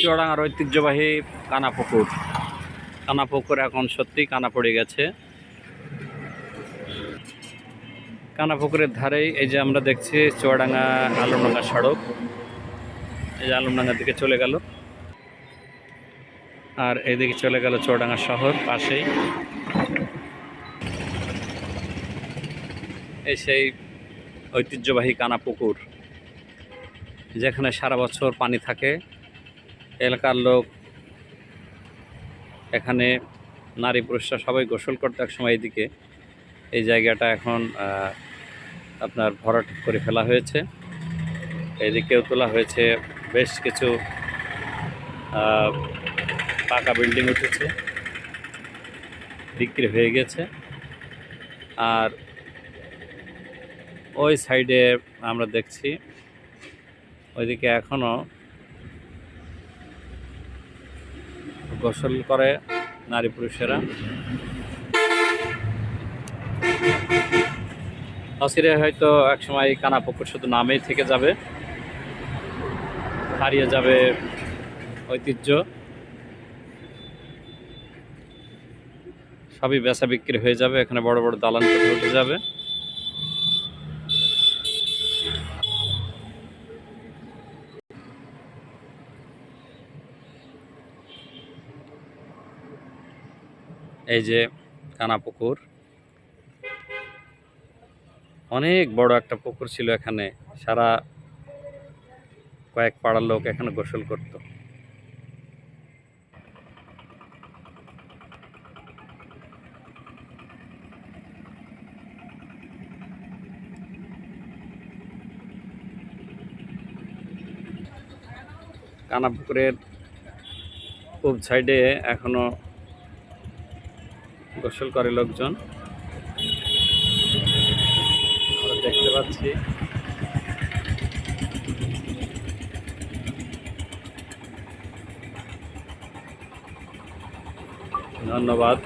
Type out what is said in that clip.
চুয়াডাঙ্গার ঐতিহ্যবাহী কানা পুকুর কানা পুকুর এখন সত্যি কানা পড়ে গেছে। কানা পুকুরের ধারেই এই যে আমরা দেখছি চুয়াডাঙ্গা আলমডাঙ্গা সড়ক। এই যে আলমডাঙ্গার দিকে চলে গেল। আর এদিকে চলে গেল চুয়াডাঙ্গা শহর পাশেই। এই সেই ঐতিহ্যবাহী কানা পুকুর যেখানে সারা বছর পানি থাকে। এলাকার লোক, এখানে নারী পুরুষরা সবাই গোসল করতে এক সময় এদিকে এই জায়গাটা এখন আপনার ভরাট করে ফেলা হয়েছে। এদিকেও তোলা হয়েছে বেশ কিছু পাকা বিল্ডিং উঠেছে, বিক্রি হয়ে গেছে। আর ওই সাইডে আমরা দেখছি, ওইদিকে এখনও গোসল করে নারী পুরুষেরা। অসিরে হয়তো একসময় কানা পুকুর শুধু নামেই থেকে যাবে। হারিয়ে যাবে ঐতিহ্য। সবই বেচা বিক্রি হয়ে যাবে, এখানে বড় বড় দালান উঠে যাবে। এই যে কানা পুকুর অনেক বড় একটা পুকুর ছিল এখানে। সারা কয়েক পাড়ার লোক এখানে গোসল করত। কানা পুকুরের পূব সাইডে এখনও গোসল করে লোকজন দেখতে পাচ্ছি। ধন্যবাদ।